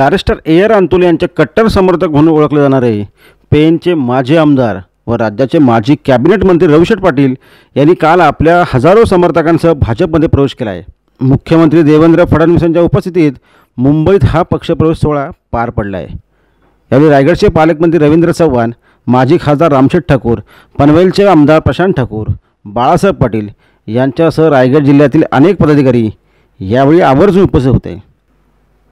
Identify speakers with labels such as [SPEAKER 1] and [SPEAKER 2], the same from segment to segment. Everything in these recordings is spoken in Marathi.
[SPEAKER 1] बॅरिस्टर ए आर अंतुले यांचे कट्टर समर्थक म्हणून ओळखले जाणारे पेनचे माजी आमदार व राज्याचे माजी कॅबिनेट मंत्री रविशेठ पाटील यांनी काल आपल्या हजारो समर्थकांसह भाजपमध्ये प्रवेश केला आहे मुख्यमंत्री देवेंद्र फडणवीस यांच्या उपस्थितीत मुंबईत हा पक्षप्रवेश सोहळा पार पडला आहे यावेळी रायगडचे पालकमंत्री रवींद्र चव्हाण माजी खासदार रामशेठ ठाकूर पनवेलचे आमदार प्रशांत ठाकूर बाळासाहेब पाटील यांच्यासह रायगड जिल्ह्यातील अनेक पदाधिकारी यावेळी आवर्जून उपस्थित होते.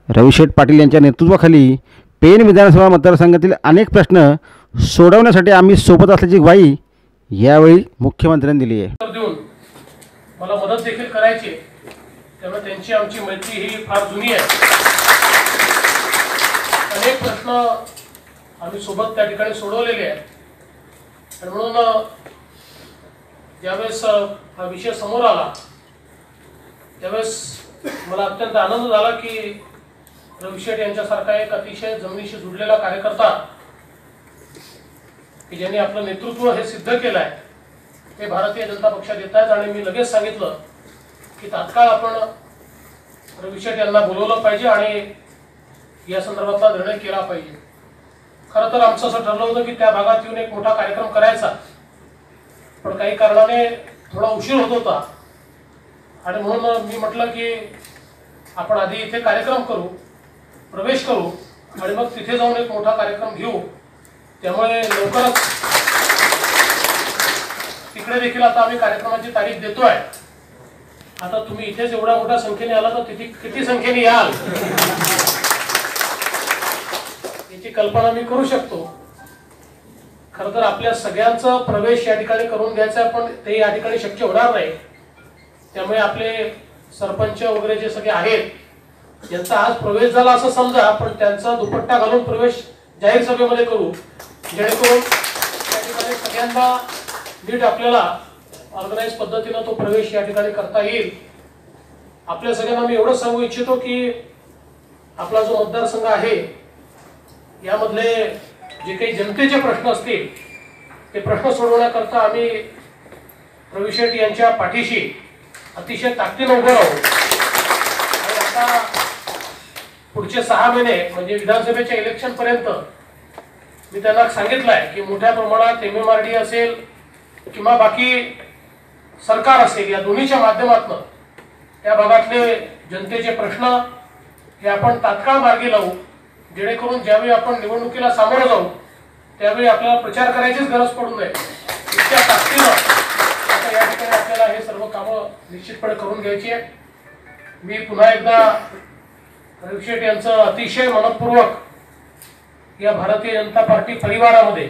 [SPEAKER 1] रविशेठ पाटील यांच्या नेतृत्वाखाली पेन विधानसभा मतदारसंघातील अनेक प्रश्न सोडवण्यासाठी आम्ही सोबत असल्याची ग्वाही यावेळी मुख्यमंत्र्यांनी दिली आहे.
[SPEAKER 2] देऊन मला मदत देखील करायची त्यामुळे त्यांची आमची मैत्री ही फार जुनी आहे. अनेक प्रश्न आम्ही सोबत त्या ठिकाणी सोडवलेले आहेत. आणि म्हणून ज्यावेळेस हा विषय समोर आला त्यावेळेस मला अत्यंत आनंद झाला की रविशेठ यांच्यासारखा एक अतिशय जमिनीशी जुडलेला कार्यकर्ता की ज्यांनी आपलं नेतृत्व हे सिद्ध केलं आहे ते भारतीय जनता पक्षात येत आहेत. आणि मी लगेच सांगितलं की तात्काळ आपण रविशेठ यांना बोलवलं पाहिजे आणि या संदर्भातला निर्णय केला पाहिजे. खरं तर आमचं असं ठरलं होतं की त्या भागात येऊन एक मोठा कार्यक्रम करायचा. पण काही कारणाने थोडा उशीर होत होता. आणि म्हणून मी म्हटलं की आपण आधी इथे कार्यक्रम करू. प्रवेश करू आणि मग तिथे जाऊन एक मोठा कार्यक्रम घेऊ. त्यामुळे लवकरच तिकडे देखील आता आम्ही कार्यक्रमाची तारीख देतोय. आता तुम्ही इथेच एवढ्या मोठ्या संख्येने आला तर तिथे किती संख्येने याल? याची कल्पना मी करू शकतो. खर तर आपल्या सगळ्यांचा प्रवेश या ठिकाणी करून घ्यायचा आहे, पण ते या ठिकाणी शक्य होणार नाही. त्यामुळे आपले सरपंच वगैरे जे सगळे आहेत यांचा आज प्रवेश झाला असं समजा पण त्यांचा दुपट्टा घालून प्रवेश जाहीर सभेमध्ये करू. जेणेकरून त्या ठिकाणी सगळ्यांना नीट आपल्याला ऑर्गनाईज पद्धतीनं तो प्रवेश या ठिकाणी करता येईल. आपल्या सगळ्यांना मी एवढं सांगू इच्छितो की आपला जो मतदारसंघ आहे यामधले जे काही जनतेचे प्रश्न असतील ते प्रश्न सोडवण्याकरता आम्ही रवी शेठ यांच्या पाठीशी अतिशय ताकदीनं उभं राहू आणि आता पुढचे सहा महिने म्हणजे विधानसभेच्या इलेक्शन पर्यंत मी त्यांना सांगितलंय की मोठ्या प्रमाणात एम एम आर डी असेल किंवा बाकी सरकार असेल या दोन्हीच्या माध्यमातून त्या भागातले जनतेचे प्रश्न हे आपण तात्काळ मार्गी लावू. जेणेकरून ज्यावेळी आपण निवडणुकीला सामोरं जाऊ त्यावेळी आपल्याला प्रचार करायचीच गरज पडू नये. इतक्या ताकदीनं आता या ठिकाणी आपल्याला हे सर्व कामं निश्चितपणे करून घ्यायची आहे मी पुन्हा एकदा रविशेठ यांचं अतिशय मनपूर्वक या भारतीय जनता पार्टी परिवारामध्ये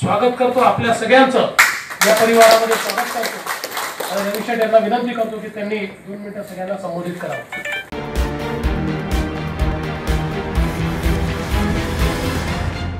[SPEAKER 2] स्वागत करतो. आपल्या सगळ्यांचं या परिवारामध्ये स्वागत करतो. आणि रविशेठ यांना विनंती करतो की त्यांनी दोन मिनिटं सगळ्यांना संबोधित करावं.